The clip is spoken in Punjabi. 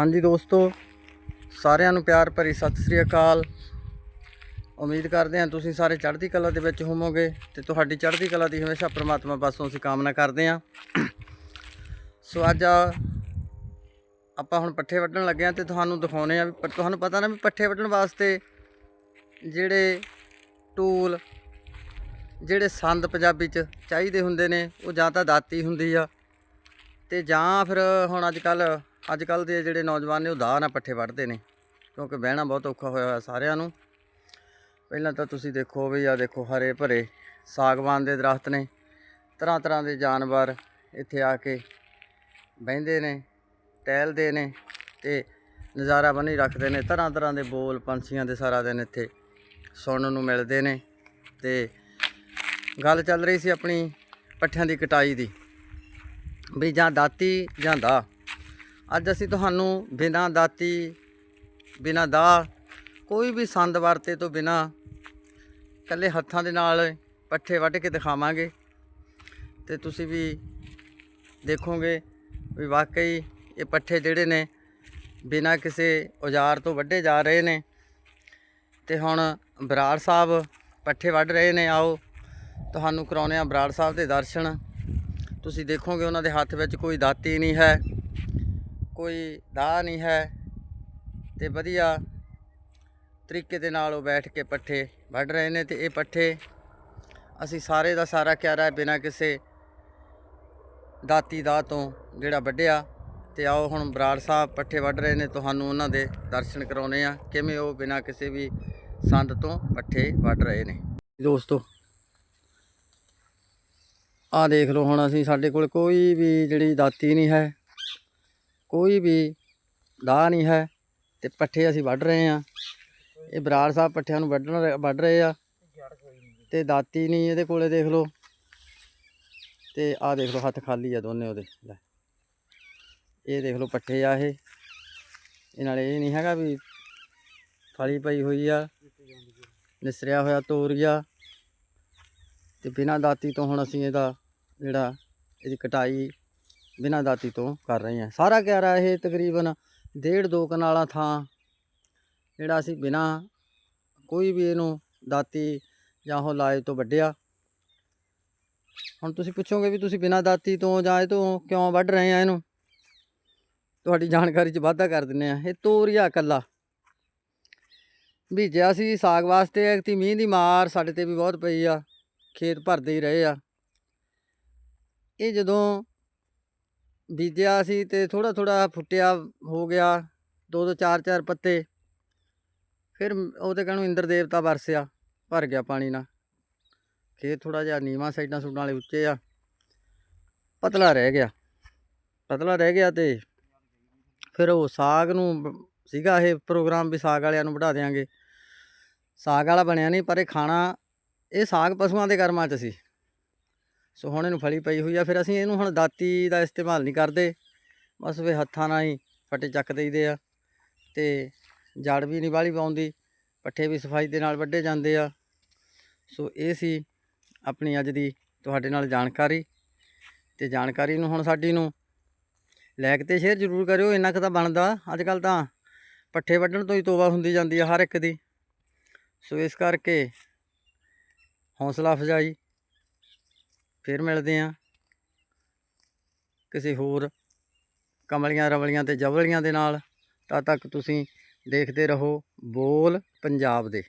ਹਾਂਜੀ ਦੋਸਤੋ, ਸਾਰਿਆਂ ਨੂੰ ਪਿਆਰ ਭਰੀ ਸਤਿ ਸ੍ਰੀ ਅਕਾਲ। ਉਮੀਦ ਕਰਦੇ ਹਾਂ ਤੁਸੀਂ ਸਾਰੇ ਚੜ੍ਹਦੀ ਕਲਾ ਦੇ ਵਿੱਚ ਹੋਵੋਗੇ ਤੇ ਤੁਹਾਡੀ ਚੜ੍ਹਦੀ ਕਲਾ ਦੀ ਹਮੇਸ਼ਾ ਪ੍ਰਮਾਤਮਾ ਪਾਸੋਂ ਅਸੀਂ ਕਾਮਨਾ ਕਰਦੇ ਹਾਂ। ਸੋ ਅੱਜ ਆਪਾਂ ਹੁਣ ਪੱਠੇ ਵੱਢਣ ਲੱਗੇ ਹਾਂ ਤੇ ਤੁਹਾਨੂੰ ਦਿਖਾਉਨੇ ਆ ਵੀ ਪ- ਤੁਹਾਨੂੰ ਪਤਾ ਨਾ ਵੀ ਪੱਠੇ ਵੱਢਣ ਵਾਸਤੇ ਜਿਹੜੇ ਟੂਲ, ਜਿਹੜੇ ਸੰਦ ਪੰਜਾਬੀ ਚ ਚਾਹੀਦੇ ਹੁੰਦੇ ਨੇ, ਉਹ ਜਾਂ ਤਾਂ ਦਾਤੀ ਹੁੰਦੀ ਆ ਤੇ ਜਾਂ ਫਿਰ ਹੁਣ ਅੱਜ ਕੱਲ ਅੱਜ ਕੱਲ ਦੇ ਜਿਹੜੇ ਨੌਜਵਾਨ ਨੇ ਉਹ ਦਾਅ ਨਾਲ ਪੱਠੇ ਵੱਢਦੇ ਨੇ, ਕਿਉਂਕਿ ਬਹਿਣਾ ਬਹੁਤ ਔਖਾ ਹੋਇਆ ਹੋਇਆ ਸਾਰਿਆਂ ਨੂੰ। ਪਹਿਲਾਂ ਤਾਂ ਤੁਸੀਂ ਦੇਖੋ ਵੀ ਆ ਦੇਖੋ ਹਰੇ ਭਰੇ ਸਾਗਵਾਨ ਦੇ ਦਰਖਤ ਨੇ, ਤਰ੍ਹਾਂ ਤਰ੍ਹਾਂ ਦੇ ਜਾਨਵਰ ਇੱਥੇ ਆ ਕੇ ਬਹਿੰਦੇ ਨੇ, ਟਹਿਲਦੇ ਨੇ ਤੇ ਨਜ਼ਾਰਾ ਬਣੀ ਰੱਖਦੇ ਨੇ। ਤਰ੍ਹਾਂ ਤਰ੍ਹਾਂ ਦੇ ਬੋਲ ਪੰਛੀਆਂ ਦੇ ਸਾਰਾ ਦਿਨ ਇੱਥੇ ਸੁਣਨ ਨੂੰ ਮਿਲਦੇ ਨੇ ਤੇ ਗੱਲ ਚੱਲ ਰਹੀ ਸੀ ਆਪਣੀ ਪੱਠਿਆਂ ਦੀ ਕਟਾਈ ਦੀ। ਵੀ ਜਾਂ ਦਾਤੀ ਜਾਂ ਦਾ। ਅੱਜ ਅਸੀਂ ਤੁਹਾਨੂੰ ਬਿਨਾਂ ਦਾਤੀ, ਬਿਨਾਂ ਦਾ, ਕੋਈ ਵੀ ਸੰਦ ਵਰਤੇ ਤੋਂ ਬਿਨਾਂ ਇਕੱਲੇ ਹੱਥਾਂ ਦੇ ਨਾਲ ਪੱਠੇ ਵੱਢ ਕੇ ਦਿਖਾਵਾਂਗੇ। ਤੇ ਤੁਸੀਂ ਵੀ ਦੇਖੋਗੇ ਵੀ ਵਾਕਈ ਇਹ ਪੱਠੇ ਜਿਹੜੇ ਨੇ ਬਿਨਾਂ ਕਿਸੇ ਔਜ਼ਾਰ ਤੋਂ ਵੱਢੇ ਜਾ ਰਹੇ ਨੇ। ਤੇ ਹੁਣ ਬਰਾੜ ਸਾਹਿਬ ਪੱਠੇ ਵੱਢ ਰਹੇ ਨੇ, ਆਓ। ਤੁਹਾਨੂੰ ਕਰਾਉਨੇ ਆ ਬਰਾੜ ਸਾਹਿਬ ਦੇ ਦਰਸ਼ਨ। ਤੁਸੀਂ ਦੇਖੋਗੇ ਉਹਨਾਂ ਦੇ ਹੱਥ ਵਿੱਚ ਕੋਈ ਦਾਤੀ ਨਹੀਂ ਹੈ, ਕੋਈ ਦਾ ਨਹੀਂ ਹੈ ਤੇ ਵਧੀਆ ਤਰੀਕੇ ਦੇ ਨਾਲ ਉਹ ਬੈਠ ਕੇ ਪੱਠੇ ਵੱਢ ਰਹੇ ਨੇ ਤੇ ਇਹ ਪੱਠੇ ਅਸੀਂ ਸਾਰੇ ਦਾ ਸਾਰਾ ਕਿਆਰਾ ਹੈ ਬਿਨਾਂ ਕਿਸੇ ਦਾਤੀ ਦਾ ਤੋਂ ਜਿਹੜਾ ਵੱਢਿਆ ਤੇ ਆਓ ਹੁਣ ਬਰਾੜ ਸਾਹਿਬ ਪੱਠੇ ਵੱਢ ਰਹੇ ਨੇ, ਤੁਹਾਨੂੰ ਉਹਨਾਂ ਦੇ ਦਰਸ਼ਨ ਕਰਾਉਨੇ ਆ ਕਿਵੇਂ ਉਹ ਬਿਨਾਂ ਕਿਸੇ ਵੀ ਸੰਦ ਤੋਂ ਪੱਠੇ ਵੱਢ ਰਹੇ ਨੇ। ਦੋਸਤੋ ਆ ਦੇਖ ਲਓ ਹੁਣ ਅਸੀਂ ਸਾਡੇ ਕੋਲ ਕੋਈ ਵੀ ਜਿਹੜੀ ਦਾਤੀ ਨਹੀਂ ਹੈ, ਕੋਈ ਵੀ ਦਾ ਨਹੀਂ ਹੈ ਤੇ ਪੱਠੇ ਅਸੀਂ ਵੱਢ ਰਹੇ ਆ ਇਹ ਬਰਾੜ ਸਾਹਿਬ ਪੱਠਿਆਂ ਨੂੰ ਵੱਢਣ ਵੱਢ ਰਹੇ ਆ ਤੇ ਦਾਤੀ ਨਹੀਂ ਇਹਦੇ ਕੋਲੇ ਦੇਖ ਲਓ। ਤੇ ਆਹ ਦੇਖ ਲਓ ਹੱਥ ਖਾਲੀ ਆ ਦੋਨੇ ਉਹਦੇ, ਲੈ। ਇਹ ਦੇਖ ਲਓ ਪੱਠੇ ਆ ਇਹ। ਇਹ ਨਾਲੇ ਇਹ ਨਹੀਂ ਹੈਗਾ ਵੀ ਫਲੀ ਪਈ ਹੋਈ ਆ, ਨਿਸਰਿਆ ਹੋਇਆ ਤੋਰੀਆ ਤੇ ਬਿਨਾਂ ਦਾਤੀ ਤੋਂ ਹੁਣ ਅਸੀਂ ਇਹਦਾ ਜਿਹੜਾ ਇਹਦੀ ਕਟਾਈ ਬਿਨਾਂ ਦਾਤੀ ਤੋਂ ਕਰ ਰਹੇ ਹਾਂ। ਸਾਰਾ ਕਿਆਰਾ ਇਹ ਤਕਰੀਬਨ ਡੇਢ ਦੋ ਕਨਾਲਾਂ ਥਾਂ ਜਿਹੜਾ ਅਸੀਂ ਬਿਨਾਂ ਕੋਈ ਵੀ ਇਹਨੂੰ ਦਾਤੀ ਜਾਂ ਉਹ ਲਾਏ ਤੋਂ ਵੱਢਿਆ। ਹੁਣ ਤੁਸੀਂ ਪੁੱਛੋਗੇ ਵੀ ਤੁਸੀਂ ਬਿਨਾਂ ਦਾਤੀ ਤੋਂ ਜਾਂ ਇਹ ਤੋਂ ਕਿਉਂ ਵੱਢ ਰਹੇ ਆ ਇਹਨੂੰ? ਤੁਹਾਡੀ ਜਾਣਕਾਰੀ 'ਚ ਵਾਧਾ ਕਰ ਦਿੰਨੇ ਆ ਇਹ ਤੋਰੀਆ ਇਕੱਲਾ ਬੀਜਿਆ ਸੀ ਸਾਗ ਵਾਸਤੇ ਐਕਤੀ ਮੀਂਹ ਦੀ ਮਾਰ ਸਾਡੇ ਤੇ ਵੀ ਬਹੁਤ ਪਈ ਆ। ਖੇਤ ਭਰਦੇ ਹੀ ਰਹੇ ਆ। ਇਹ ਜਦੋਂ ਬੀਜਿਆ ਸੀ ਤੇ ਥੋੜਾ ਥੋੜਾ ਫੁੱਟਿਆ ਹੋ ਗਿਆ, ਦੋ ਦੋ ਚਾਰ ਚਾਰ ਪੱਤੇ। ਫਿਰ ਮ- ਉਹਦੇ ਕਹਣੂ ਇੰਦਰ ਦੇਵਤਾ ਵਰਸਿਆ, ਭਰ ਗਿਆ ਪਾਣੀ ਨਾਲ। ਖੇਤ ਥੋੜਾ ਜਿਹਾ ਨੀਵਾਂ ਸਾਈਡਾਂ ਸੁੱਡਾਂ ਵਾਲੇ ਉੱਚੇ ਆ। ਪਤਲਾ ਰਹਿ ਗਿਆ। ਪਤਲਾ ਰਹਿ ਗਿਆ ਤੇ ਫਿਰ ਉਹ ਸਾਗ ਨੂੰ ਸੀਗਾ ਇਹ ਪ੍ਰੋਗਰਾਮ ਵੀ ਸਾਗ ਵਾਲਿਆਂ ਨੂੰ ਵਧਾ ਦੇਾਂਗੇ ਸਾਗ ਵਾਲਾ ਬਣਿਆ ਨਹੀਂ, ਪਰ ਇਹ ਖਾਣਾ ਇਹ ਸਾਗ ਪਸ਼ੂਆਂ ਦੇ ਕਰਮਾਂ 'ਚ ਸੀ। ਸੋ ਹੁਣ ਇਹਨੂੰ ਫਲੀ ਪਈ ਹੋਈ ਆ, ਫਿਰ ਅਸੀਂ ਇਹਨੂੰ ਹੁਣ ਦਾਤੀ ਦਾ ਇਸਤੇਮਾਲ ਨਹੀਂ ਕਰਦੇ। ਬਸ ਵੀ ਹੱਥਾਂ ਨਾਲ ਹੀ ਫਟੇ ਚੱਕ ਦਈਦੇ ਆ ਤੇ ਜੜ ਵੀ ਨਹੀਂ ਵਾਲੀ ਪਾਉਂਦੀ, ਪੱਠੇ ਵੀ ਸਫ਼ਾਈ ਦੇ ਨਾਲ ਵੱਢੇ ਜਾਂਦੇ ਆ। ਸੋ ਇਹ ਸੀ ਆਪਣੀ ਅੱਜ ਦੀ ਤੁਹਾਡੇ ਨਾਲ ਜਾਣਕਾਰੀ ਤੇ ਜਾਣਕਾਰੀ ਨੂੰ ਹੁਣ ਸਾਡੀ ਨੂੰ ਲਾਇਕ ਤੇ ਸ਼ੇਅਰ ਜ਼ਰੂਰ ਕਰਿਓ, ਇੰਨਾ ਕੁ ਤਾਂ ਬਣਦਾ। ਅੱਜ ਕੱਲ ਤਾਂ ਪੱਠੇ ਵੱਢਣ ਤੋਂ ਹੀ ਤੋਬਾ ਹੁੰਦੀ ਜਾਂਦੀ ਆ ਹਰ ਇੱਕ ਦੀ। ਸੋ ਇਸ ਕਰਕੇ ਹੌਸਲਾ ਅਫਜ਼ਾਈ। ਫਿਰ ਮਿਲਦੇ ਆ ਕਿਸੇ ਹੋਰ ਕਮਲੀਆਂ ਰਵਲੀਆਂ ਤੇ ਜਵਲੀਆਂ ਦੇ ਨਾਲ। ਤਦ ਤੱਕ ਤੁਸੀਂ ਦੇਖਦੇ ਰਹੋ ਬੋਲ ਪੰਜਾਬ ਦੇ।